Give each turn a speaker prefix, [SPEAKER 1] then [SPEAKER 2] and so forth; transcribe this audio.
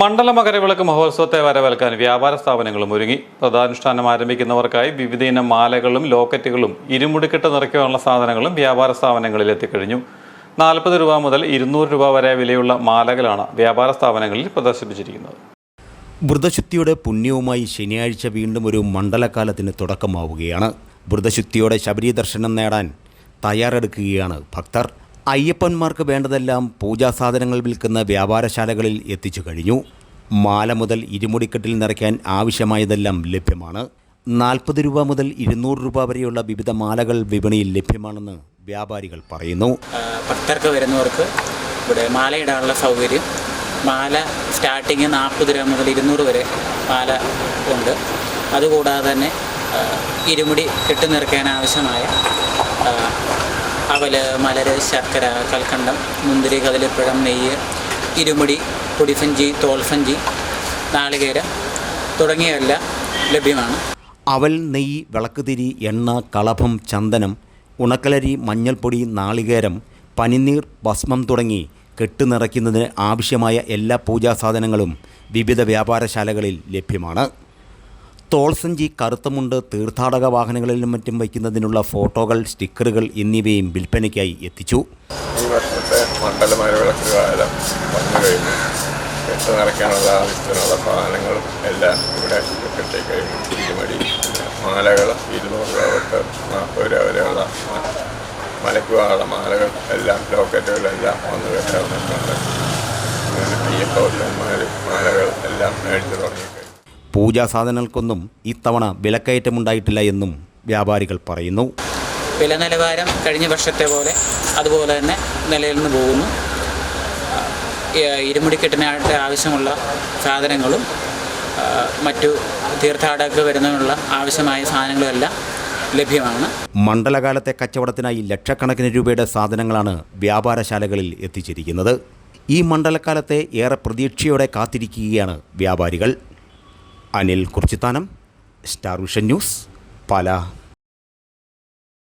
[SPEAKER 1] മണ്ഡല മകരവിളക്ക് മഹോത്സവത്തെ വരവേൽക്കാൻ വ്യാപാര സ്ഥാപനങ്ങളും ഒരുങ്ങി. വ്രതാനുഷ്ഠാനം ആരംഭിക്കുന്നവർക്കായി വിവിധയിനം മാലകളും ലോക്കറ്റുകളും ഇരുമുടിക്കെട്ട് നിറയ്ക്കാനുള്ള സാധനങ്ങളും വ്യാപാര സ്ഥാപനങ്ങളിൽ എത്തിക്കഴിഞ്ഞു. നാൽപ്പത് രൂപ മുതൽ ഇരുന്നൂറ് രൂപ വരെ വിലയുള്ള മാലകളാണ് വ്യാപാര സ്ഥാപനങ്ങളിൽ പ്രദർശിപ്പിച്ചിരിക്കുന്നത്.
[SPEAKER 2] വ്രതശുദ്ധിയുടെ പുണ്യവുമായി ശനിയാഴ്ച വീണ്ടും ഒരു മണ്ഡലകാലത്തിന് തുടക്കമാവുകയാണ്. വ്രതശുദ്ധിയോടെ ശബരി ദർശനം നേടാൻ തയ്യാറെടുക്കുകയാണ് ഭക്തർ. അയ്യപ്പന്മാർക്ക് വേണ്ടതെല്ലാം പൂജാ സാധനങ്ങൾ വിൽക്കുന്ന വ്യാപാരശാലകളിൽ എത്തിച്ചു കഴിഞ്ഞു. മാല മുതൽ ഇരുമുടിക്കെട്ടിൽ നിറയ്ക്കാൻ ആവശ്യമായതെല്ലാം ലഭ്യമാണ്. നാൽപ്പത് രൂപ മുതൽ ഇരുന്നൂറ് രൂപ വരെയുള്ള വിവിധ മാലകൾ വിപണിയിൽ ലഭ്യമാണെന്ന് വ്യാപാരികൾ പറയുന്നു.
[SPEAKER 3] ഭക്തർക്ക് വരുന്നവർക്ക് ഇവിടെ മാലയിടാനുള്ള സൗകര്യം. മാല സ്റ്റാർട്ടിങ് നാൽപ്പത് രൂപ മുതൽ ഇരുന്നൂറ് വരെ മാല ഉണ്ട്. അതുകൂടാതെ തന്നെ ഇരുമുടി കെട്ടി നിറയ്ക്കാൻ ആവശ്യമായ ആ, അവൽ മലര് ശർക്കര കൽക്കണ്ടം മുന്തിരി കതിലിപ്പഴം നെയ്യ് ഇരുമുടി പൊടിസഞ്ചി തോൽസഞ്ചി നാളികേര തുടങ്ങിയവയെല്ലാം ലഭ്യമാണ്.
[SPEAKER 2] അവൽ നെയ്യ് വിളക്കുതിരി എണ്ണ കളഭം ചന്ദനം ഉണക്കലരി മഞ്ഞൾപ്പൊടി നാളികേരം പനിനീർ ഭസ്മം തുടങ്ങി കെട്ടുനിറയ്ക്കുന്നതിന് ആവശ്യമായ എല്ലാ പൂജാസാധനങ്ങളും വിവിധ വ്യാപാരശാലകളിൽ ലഭ്യമാണ്. തോൾസഞ്ചി കറുത്തമുണ്ട് തീർത്ഥാടക വാഹനങ്ങളിലും മറ്റും വയ്ക്കുന്നതിനുള്ള ഫോട്ടോകൾ സ്റ്റിക്കറുകൾ എന്നിവയും വിൽപ്പനയ്ക്കായി എത്തിച്ചു.
[SPEAKER 4] ഈ വർഷത്തെ മണ്ഡല മരവിളക്ക് കാലം എല്ലാം ഇവിടെ മാലകൾ ഇരുന്നൂറ് രൂപ മാലകൾ എല്ലാം ലോക്കറ്റുകളെല്ലാം വന്നു കെട്ടാവുന്നുണ്ട് അങ്ങനെ അയ്യപ്പന്മാർ മാലകൾ എല്ലാം മേടിച്ചു തുടങ്ങി.
[SPEAKER 2] പൂജാ സാധനങ്ങൾക്കൊന്നും ഇത്തവണ വിലക്കയറ്റമുണ്ടായിട്ടില്ല എന്നും വ്യാപാരികൾ പറയുന്നു.
[SPEAKER 3] വില നിലവാരം കഴിഞ്ഞ വർഷത്തെ പോലെ അതുപോലെ തന്നെ നിലനിന്ന് പോകുന്നു. ഇരുമുടിക്കെട്ടിനായിട്ട് ആവശ്യമുള്ള സാധനങ്ങളും മറ്റു തീർത്ഥാടകർക്ക് വരുന്നതിനുള്ള ആവശ്യമായ സാധനങ്ങളും എല്ലാം ലഭ്യമാണ്.
[SPEAKER 2] മണ്ഡലകാലത്തെ കച്ചവടത്തിനായി ലക്ഷക്കണക്കിന് രൂപയുടെ സാധനങ്ങളാണ് വ്യാപാരശാലകളിൽ എത്തിച്ചിരിക്കുന്നത്. ഈ മണ്ഡലകാലത്തെ ഏറെ പ്രതീക്ഷയോടെ കാത്തിരിക്കുകയാണ് വ്യാപാരികൾ. Anil Kurchithanam Star Vision News Pala.